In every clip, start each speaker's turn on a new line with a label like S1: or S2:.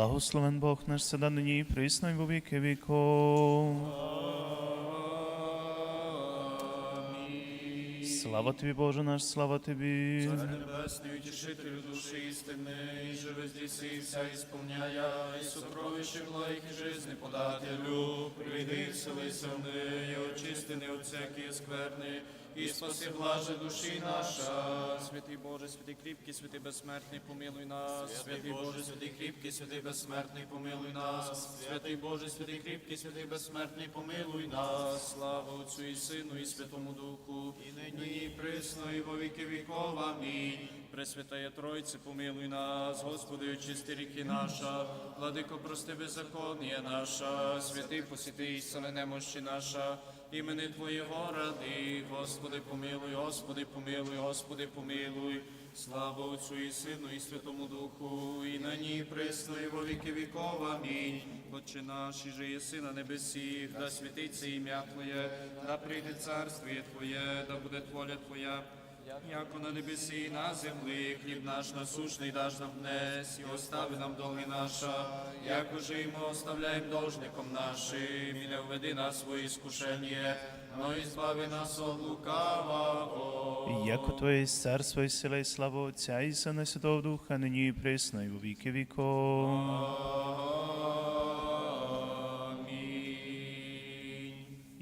S1: Благословен Бог наш седа нині і присно і во віки віков. Слава тобі, Боже наш, слава тобі.
S2: Царь Небесный, утешитель души истины, и же везде и вся исполняя, и сокровище благих и жизни подателю, приди, вселися в ныне, и очистины от всякие скверны, и спаси блаже души наша. Святый Боже, святый крепкий, святый бессмертный, помилуй нас. Святый Боже, святый крепкий, святый бессмертный, помилуй нас. Святый Боже, святый крепкий, святый бессмертный, помилуй нас. Слава Отцу и Сыну и Святому Духу, и ныне и присно, и во веки веков. Аминь. Пресвятая Тройце, помилуй нас, Господи, очисти ріки наша, Владико, прости беззаконие наша, святий посіти ісцели немощі наша, імени Твоєго ради, Господи, помилуй, Господи, помилуй, Господи, помилуй. Слава Отцю і Сину, і Святому Духу, і на ній присно, во віки віков. Амінь. Отче наш, і же єси на небесі, да святиться ім'я Твоє, да прийде царствіє Твоє, да буде воля Твоя. Яко на небесі і на землі, хліб наш насущний даш нам днес, і остави нам долги наша, яко же і ми оставляємо должником нашим, і не введи нас свої іскушення, но і збави нас от лукавого.
S1: Яко Твоє царство і сила і слава Отця і Сина Святого Духа, нині і присно і во віки віков.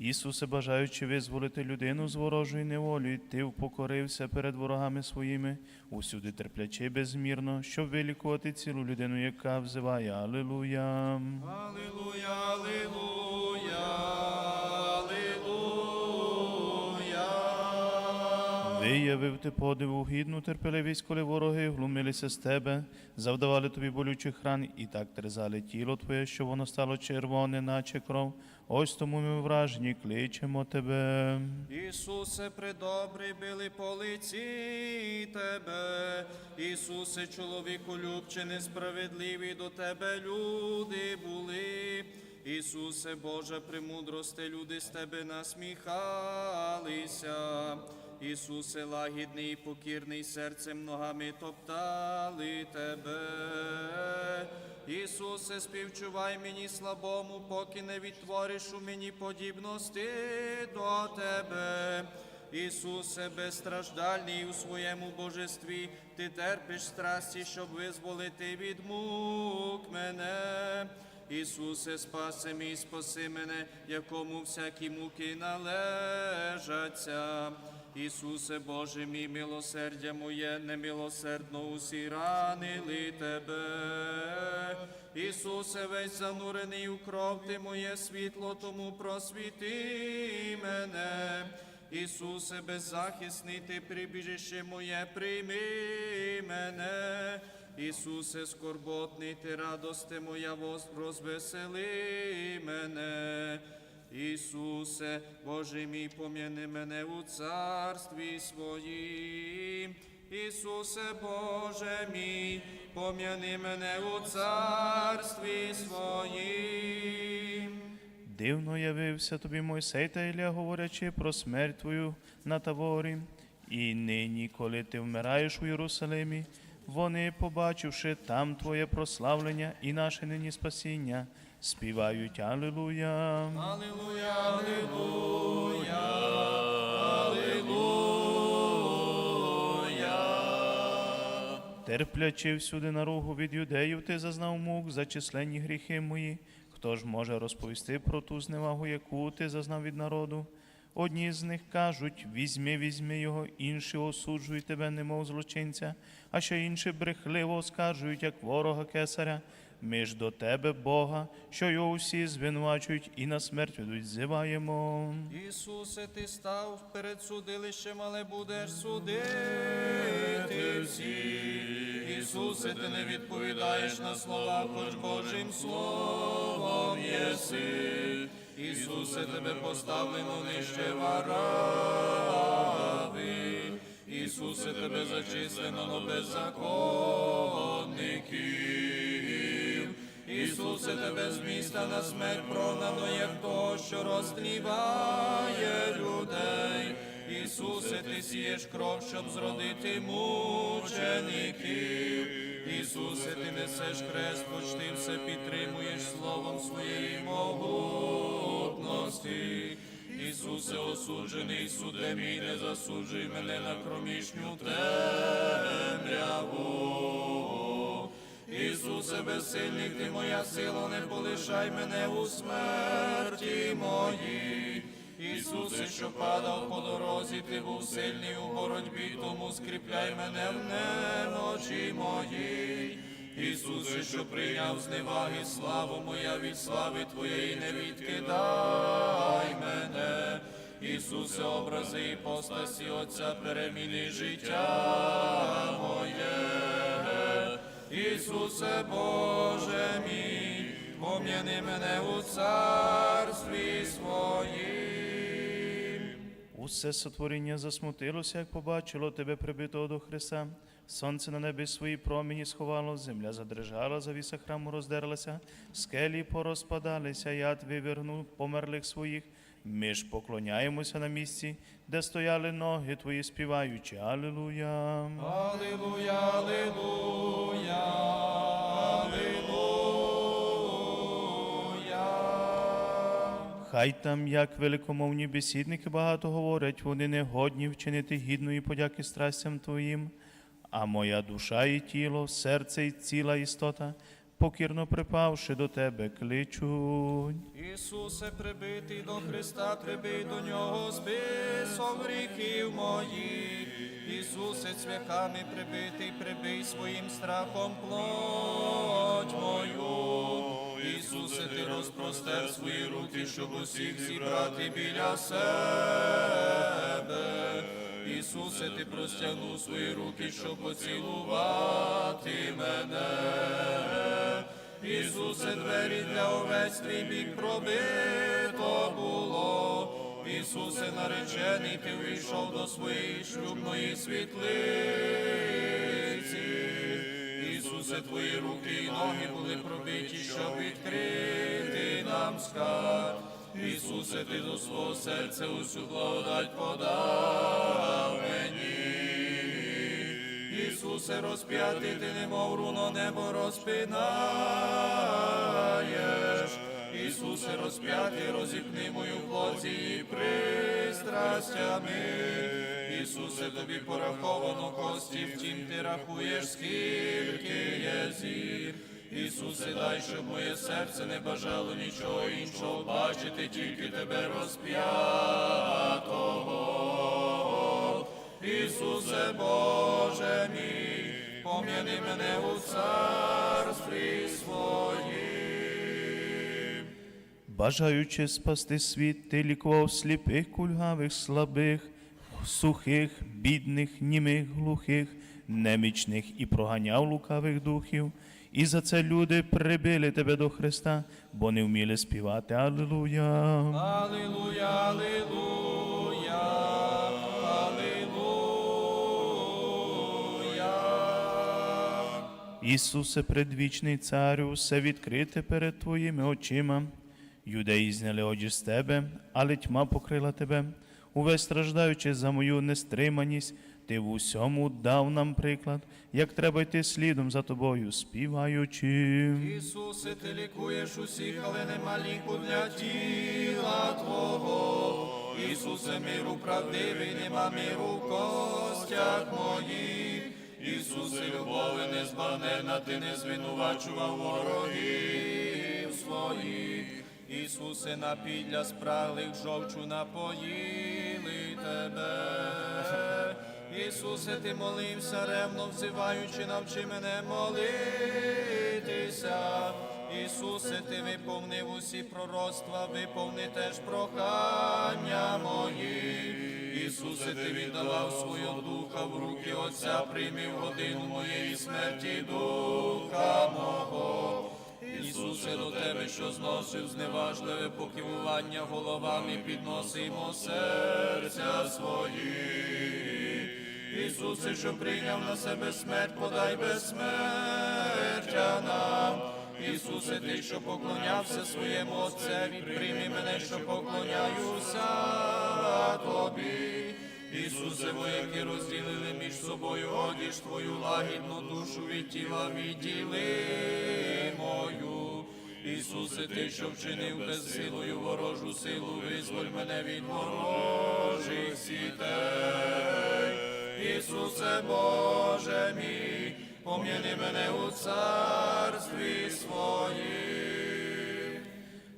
S1: Ісусе, бажаючи визволити людину з ворожої неволі, ти впокорився перед ворогами своїми, усюди терплячи безмірно, щоб вилікувати цілу людину, яка взиває Алілуя.
S2: Аллилуйя, алілуя,
S1: Виявив ти подиву гідну терпеливість, коли вороги глумилися з тебе, завдавали тобі болючих ран і так терзали тіло твоє, що воно стало червоне, наче кров. Ось тому ми вражені кличемо тебе.
S2: Ісусе, предобрий били по лиці Тебе, Ісусе, чоловіку любче, несправедливі до Тебе люди були. Ісусе, Божа премудросте, люди з Тебе насміхалися. Ісусе, лагідний, покірний серцем ногами топтали Тебе. Ісусе, співчувай мені слабому, поки не відтвориш у мені подібності до Тебе. Ісусе, безстраждальний у своєму божестві, ти терпиш страсті, щоб визволити від мук мене. Ісусе, спаси мій, спаси мене, якому всякі муки належаться. Ісусе, Боже мій, милосердя моє, немилосердно усі ранили Тебе. Ісусе, весь занурений у кров, Ти моє світло, тому просвіти мене. Ісусе, беззахисний, Ти прибіжище моє, прийми мене. Ісусе, скорботний, Ти радости моя, воз- розвесели мене. Ісусе, Боже мій, пом'яни мене у царстві своїм. Ісусе, Боже мій, пом'яни мене у царстві своїм.
S1: Дивно явився тобі Мойсей та Ілля, говорячи про смерть твою на таворі. І нині, коли ти вмираєш у Єрусалимі, вони, побачивши там Твоє прославлення і наше нині спасіння, співають Алілуя.
S2: Аллилуйя, аллилуйя, аллилуйя.
S1: Терплячи всюди наругу від юдеїв, ти зазнав мук за численні гріхи мої. Хто ж може розповісти про ту зневагу, яку ти зазнав від народу? Одні з них кажуть: візьми, візьми його, інші осуджують тебе, немов злочинця, а ще інші брехливо оскаржують, як ворога кесаря. Ми ж до тебе, Бога, що його усі звинувачують і на смерть ведуть, зиваємо.
S2: Ісусе, ти став перед судилищем, але будеш судити всіх. Ісусе, ти не відповідаєш на слова, хоч Божим словом єси. Ісусе, тебе поставлено нижче варави. Ісусе, тебе зачислено но беззаконників. Ісусе, тебе з міста на смерть прогнано, як того, що розтліває людей. Ісусе, ти сієш кров, щоб зродити мучеників. Ісусе, ти несеш хрест, хоч ти все підтримуєш словом своєї могутності. Ісусе, осуджений суде мій, не засуджуй мене на кромішню темряву. Ісусе, безсильний ти моя сила, не полишай мене у смерті моїй. Ісусе, що падав по дорозі, ти був сильний у боротьбі, тому скріпляй мене в немочі моїй. Ісусе, що прийняв зневаги, славу моя від слави Твоєї, не відкидай мене. Ісусе, образи і постасі Отця, переміни життя моє. Ісусе Боже мій, пом'яни мене у царстві своїм.
S1: Усе сотворіння засмутилося, як побачило тебе прибитого до Христа. Сонце на небі свої промені сховало, земля задрижала, завіса храму роздерлася, скелі порозпадалися, яд вивернув померлих своїх. Ми ж поклоняємося на місці, де стояли ноги твої, співаючи. Алілуя.
S2: Аллилуйя, аллилуйя, аллилуйя.
S1: Хай там, як великомовні бесідники багато говорять, вони не годні вчинити гідної подяки страстям твоїм, а моя душа і тіло, серце і ціла істота, покірно припавши до тебе, кличуть.
S2: Ісусе, прибитий до Христа, прибий до нього список гріхів моїх. Ісусе, цвяхами прибитий, прибий своїм страхом плоть мою. Ісусе, ти розпростер свої руки, щоб усіх зібрати біля себе. Ісусе, ти простягнув свої руки, щоб поцілувати мене. Ісусе, двері для овець твій бік пробито було. Ісусе, наречений, ти вийшов до своєї шлюбної світлиці. Ісусе, твої руки і ноги були пробиті, щоб відкрити нам скарб. Ісусе, ти до свого серця усю благодать подав мені. Ісусе, розп'ятий, ти немов руно небо розпинаєш. Ісусе, розп'ятий, розіпни мою плоті і пристрастями. Ісусе, тобі пораховано кості, втім ти рахуєш, скільки є зір. Ісусе, дай, щоб моє серце не бажало нічого іншого бачити, тільки тебе розп'ятого. Ісусе Боже мій, пом'яни мене у царстві своїм.
S1: Бажаючи спасти світ, ти лікував сліпих, кульгавих, слабих, сухих, бідних, німих, глухих, немічних і проганяв лукавих духів. І за це люди прибили тебе до Христа, бо не вміли співати. Алілуя.
S2: Аллилуйя, аллилуйя, аллилуйя.
S1: Ісусе, предвічний царю, все відкрите перед Твоїми очима. Юдеї зняли одіж з тебе, але тьма покрила тебе. Увесь страждаючи за мою нестриманість, ти в усьому дав нам приклад, як треба йти слідом за тобою, співаючи.
S2: Ісусе, ти лікуєш усіх, але нема ліку для тіла Твого. Ісусе, миру правдивий, нема миру в костях моїх. Ісусе, любови незбагненна, ти не звинувачував ворогів своїх. Ісусе, напілля спраглих жовчу напоїли тебе. Ісусе, ти молився ревно, взиваючи, навчи мене молитися. Ісусе, ти виповнив усі пророцтва, виповни теж прохання мої. Ісусе, ти віддавав свого духа в руки Отця, прийми в годину моєї смерті духа мого. Ісусе, до тебе, що зносив зневажливе покивування головами, підносимо серця свої. Ісусе, що прийняв на себе смерть, подай безсмертя нам. Ісусе, ти, що поклонявся своєму Отцеві, прийми мене, що поклоняюся тобі. Ісусе, вояки розділили між собою одіж твою лагідну душу від тіла відділи мою. Ісусе, ти, що вчинив безсилою ворожу силу, визволь мене від ворожих сітей. Ісусе Боже мій, пом'яни мене у царстві своїм.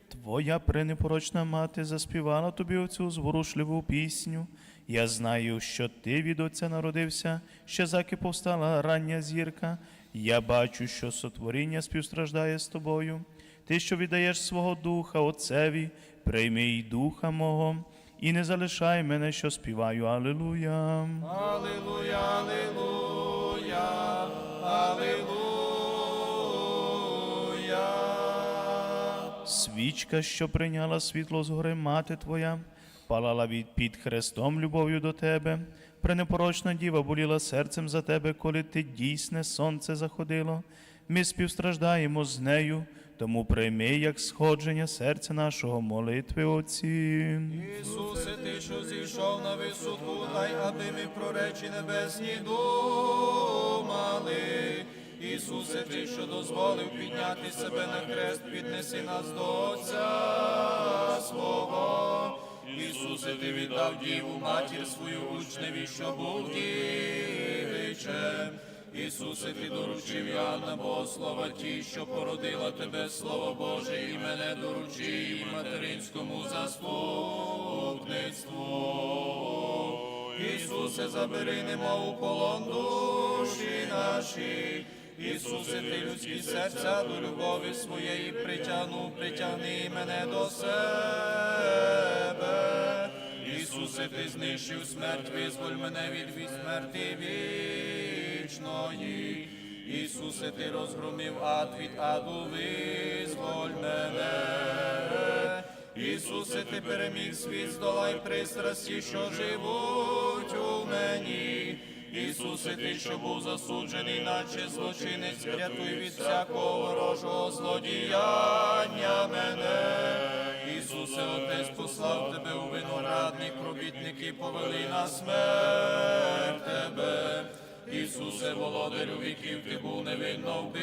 S1: Твоя пренепорочна мати заспівала тобі оцю зворушливу пісню. Я знаю, що ти від Отця народився, ще заки повстала рання зірка. Я бачу, що сотворіння співстраждає з тобою. Ти, що віддаєш свого духа Отцеві, прийми й духа мого, і не залишай мене, що співаю. Алілуя.
S2: Аллилуйя, аллилуйя, аллилуйя.
S1: Свічка, що прийняла світло згори мати твоя, палала від під хрестом любов'ю до тебе. Пренепорочна діва боліла серцем за тебе, коли ти дійсне сонце заходило. Ми співстраждаємо з нею, тому прийми, як сходження серця нашого молитви Отці.
S2: Ісусе, ти, що зійшов на висоту, дай, аби ми про речі небесні думали. Ісусе, ти, що дозволив підняти себе на хрест, піднеси нас до Отця свого. Ісусе, ти віддав діву матір свою учневі, що був дівичем. Ісусе, ти доручив Яна Богослова ті, що породила тебе, Слово Боже, і мене доручи і материнському заступництву. Ісусе, забери немов у полон душі наші. Ісусе, ти людські серця до любові своєї притягнув, притягни мене до себе. Ісусе, ти знищив смерть, визволь мене від від смерті вічної. Ісусе, ти розгромив ад від аду, визволь мене. Ісусе, ти переміг світ, здолай пристрасті, що живуть у мені. Ісусе, ти, що був засуджений, наче злочинець, врятуй від всякого ворожого злодіяння мене. Ісусе, Отець послав тебе у виноградник, робітники повели на смерть тебе. Ісусе, володарю віків, ти був невинно вбитий.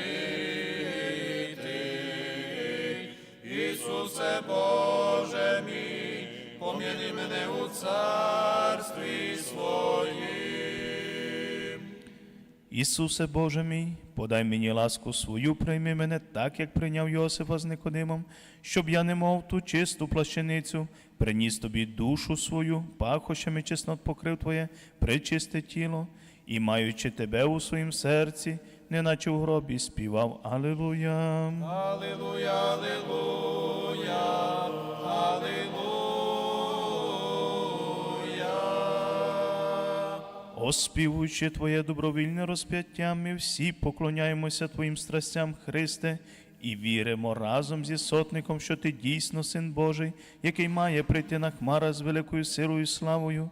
S2: Ісусе, Боже мій, пом'яни мене у царстві своїм.
S1: Ісусе Боже мій, подай мені ласку свою, прийми мене так, як прийняв Йосифа з Никодимом, щоб я не мов ту чисту плащаницю, приніс тобі душу свою, пахощами чеснот покрив Твоє причисте тіло, і маючи тебе у своїм серці, неначе в гробі співав Алілуя.
S2: Аллилуйя, аллилуйя, аллилуйя.
S1: Оспівуючи Твоє добровільне розп'яття, ми всі поклоняємося Твоїм страстям, Христе, і віримо разом зі сотником, що Ти дійсно Син Божий, який має прийти на хмара з великою силою і славою.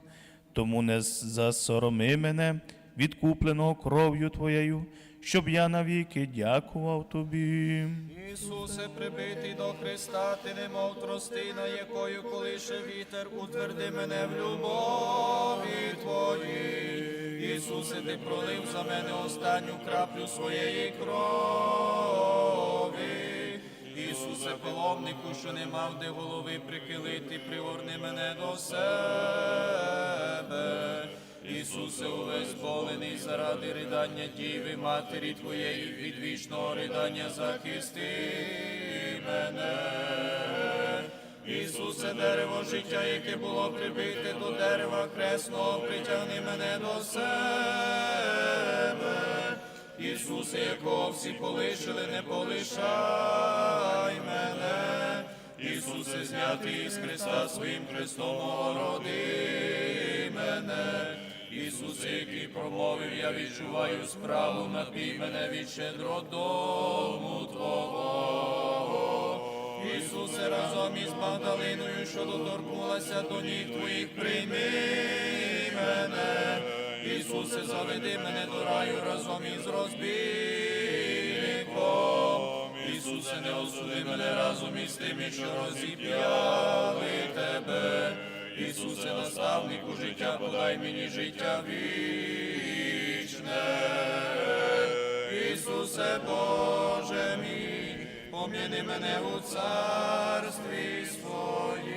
S1: Тому не засороми мене, відкупленого кров'ю Твоєю, щоб я навіки дякував Тобі.
S2: Ісусе, прибитий до Христа, ти немов тростина, якою колише вітер, утверди мене в любові Твоїй. Ісусе, ти пролив за мене останню краплю своєї крові. Ісусе, паломнику, що не мав де голови прихилити, пригорни мене до себе. Ісусе, увесь болений заради ридання Діви, Матері Твоєї, від вічного ридання захисти мене. Ісусе, дерево життя, яке було прибите до дерева хресного, притягни мене до себе. Ісусе, якого всі полишили, не полишай мене. Ісусе, знятий із Христа своїм Христом огороди мене. Ісусе, який промовив, я відчуваю справу, напій мене від щедро дому Твого. Ісусе, разом із Магдалиною, що доторкнулася до ніг Твоїх, прийми мене. Ісусе, заведи мене до раю разом із розбійником. Ісусе, не осуди мене разом із тими, що розіп'яли Тебе. Ісусе, наставнику життя, подай мені життя вічне. Ісусе Боже мій, пом'яни мене у царстві своїм.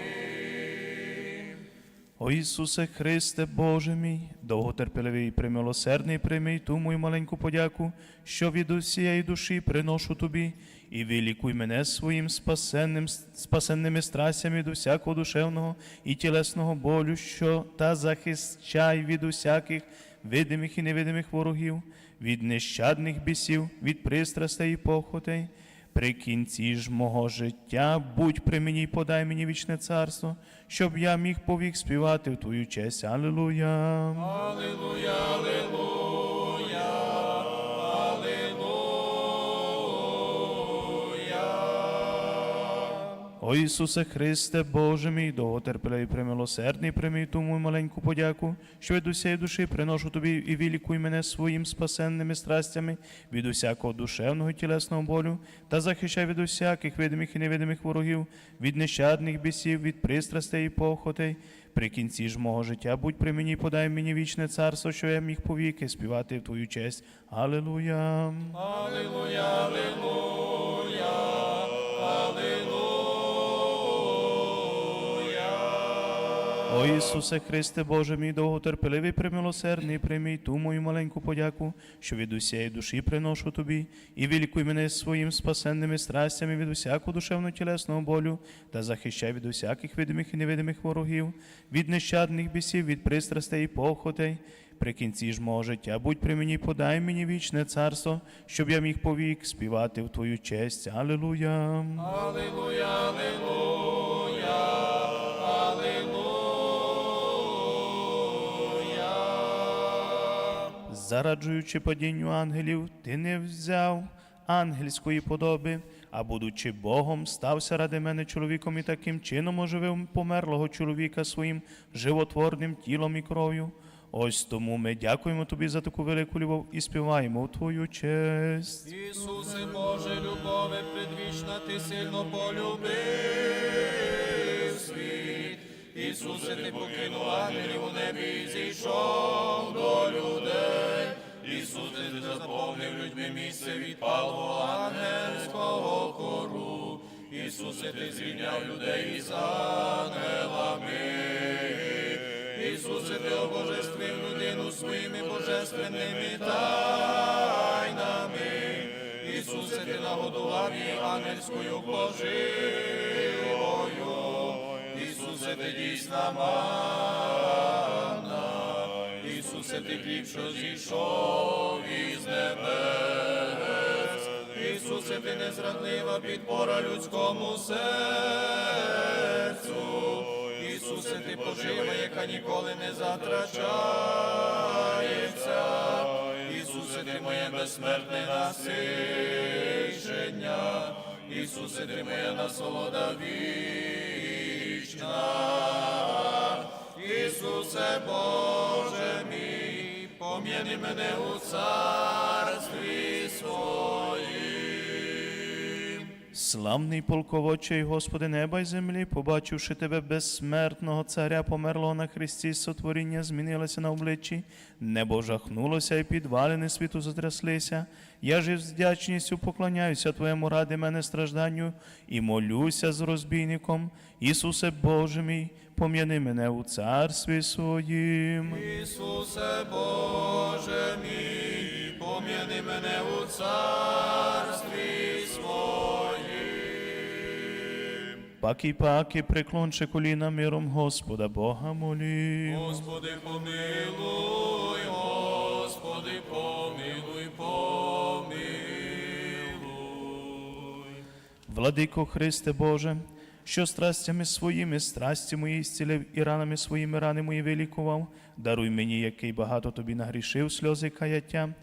S1: О Ісусе Христе, Боже мій, довготерпеливий і примилосердний, прийми ту мою маленьку подяку, що від усієї душі приношу тобі, і вилікуй мене своїм спасенним, спасенними страстями від усякого душевного і тілесного болю, що та захищай від усяких видимих і невидимих ворогів, від нещадних бісів, від пристрастей і похотей. При кінці ж мого життя будь при мені й подай мені вічне царство, щоб я міг повік співати в твою честь. Алілуя.
S2: Аллилуйя, аллилуйя,
S1: О Ісусе Христе, Боже мій, довготерпеливий примилосердний, прийми ту мою маленьку подяку, що від усієї душі приношу тобі і вилікуй мене своїм спасенними страстями від усякого душевного і тілесного болю, та захищай від усяких видимих і невидимих ворогів, від нещадних бісів, від пристрастей і похотей. При кінці ж мого життя будь при мені, подай мені вічне царство, що я міг повіки співати в твою честь. Алілуя.
S2: Аллилуйя, аллилуйя,
S1: О Ісусе Христе, Боже мій довготерпеливий, примилосердний, приймій ту мою маленьку подяку, що від усієї душі приношу тобі, і вилікуй мене своїм спасенними страстями від усякого душевно тілесного болю, та захищай від усяких видимих і невидимих ворогів, від нещадних бісів, від пристрастей і похотей. При кінці ж мого життя будь при мені, подай мені вічне царство, щоб я міг повік співати в твою честь. Алілуя.
S2: Аллилуйя, аллилуйя,
S1: Зараджуючи падінню ангелів, ти не взяв ангельської подоби, а будучи Богом, стався ради мене чоловіком і таким чином оживив померлого чоловіка своїм животворним тілом і кров'ю. Ось тому ми дякуємо тобі за таку велику любов і співаємо в твою честь.
S2: Ісусе Боже, любове предвічна, ти сильно полюбив світ. Ісусе, ти покинув ангелів у небі і зійшов до людей. Ісусе, ти заповнив людьми місце від палого ангельського хору. Ісусе, ти звільняв людей із ангелами. Ісусе, ти обожествив людину своїми божественними тайнами. Ісусе, ти нагодував її ангельською поживою. Ісусе, ти дійсна манна. Ти хліб, що зійшов із небес. Ісусе, ти незрадлива підпора людському серцю. Ісусе, ти пожива, яка ніколи не затрачається. Ісусе, ти моє безсмертне насичення. Ісусе, ти моя насолода вічна. Ісусе Боже мій, пом'яни мене у царстві своїм.
S1: Славний полководчий, Господи неба й землі, побачивши тебе безсмертного царя, померлого на хресті, сотворіння змінилося на обличчі, небо жахнулося і підвалини світу затряслися. Я ж із вдячністю поклоняюся Твоєму ради мене стражданню і молюся з розбійником. Ісусе Боже мій, пом'яни мене у царстві своїм.
S2: Ісусе Боже мій, пом'яни мене у царстві
S1: Паки, паки, приклонче коліна миром Господа Бога молі.
S2: Господи, помилуй, Господи, помилуй, помилуй.
S1: Владико Христе Боже, що страстями своїми страсті мої зцілив і ранами своїми рани мої вилікував, даруй мені, який багато тобі нагрішив сльози каяття,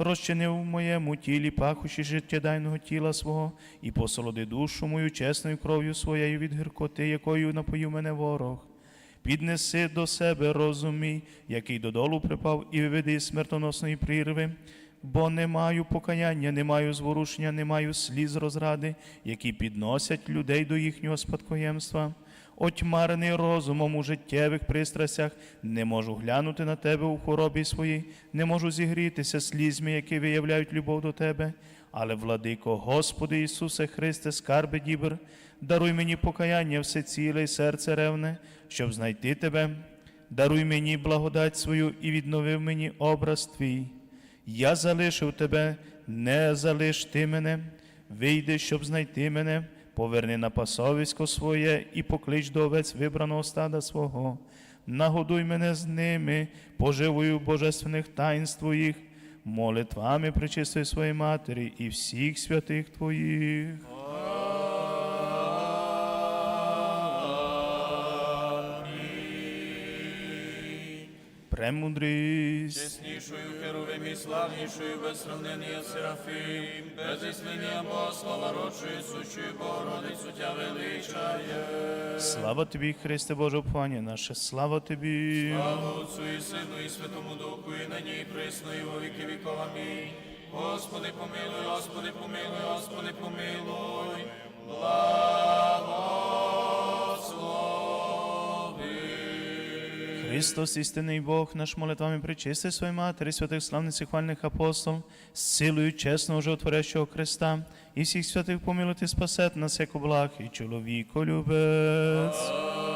S1: розчинив в моєму тілі пахощі життєдайного тіла свого, і посолоди душу мою чесною кров'ю своєю від гіркоти, якою напоїв мене ворог. Піднеси до себе розум мій, який додолу припав, і виведи із смертоносної прірви, бо не маю покаяння, не маю зворушення, не маю сліз розради, які підносять людей до їхнього спадкоємства. Отьмарений розумом у життєвих пристрастях, не можу глянути на тебе у хворобі своїй, не можу зігрітися слізьми, які виявляють любов до тебе. Але, владико, Господи Ісусе Христе, скарби дібр, даруй мені покаяння все ціле і серце ревне, щоб знайти Тебе. Даруй мені благодать свою і відновив мені образ Твій. Я залишив тебе, не залиш ти мене, вийди, щоб знайти мене, поверни на пасовисько своє і поклич до овець вибраного стада свого. Нагодуй мене з ними, поживою божественних таїнств Твоїх, молитвами причисти своєї матері і всіх святих Твоїх. Премудрість.
S2: Чеснішою херовим і славнішою, без сравнення Серафим, без існення Богослова, родшою, сущою Богородицю тя величає.
S1: Слава тобі, Христе Боже, пані наше, слава тобі.
S2: Слава Отцу і Сину і Святому Духу, і нині і присно, і во віки віков. Амінь. Господи, помилуй, Господи, помилуй, Господи, помилуй. Благослови.
S1: Христос, істинний Бог, наш молитвами причисти своїй матері, святих славниць і хвальних апостол, з силою чесного животворящого Христа, і всіх святих помилуйте спасет нас, як благ і чоловіко любець.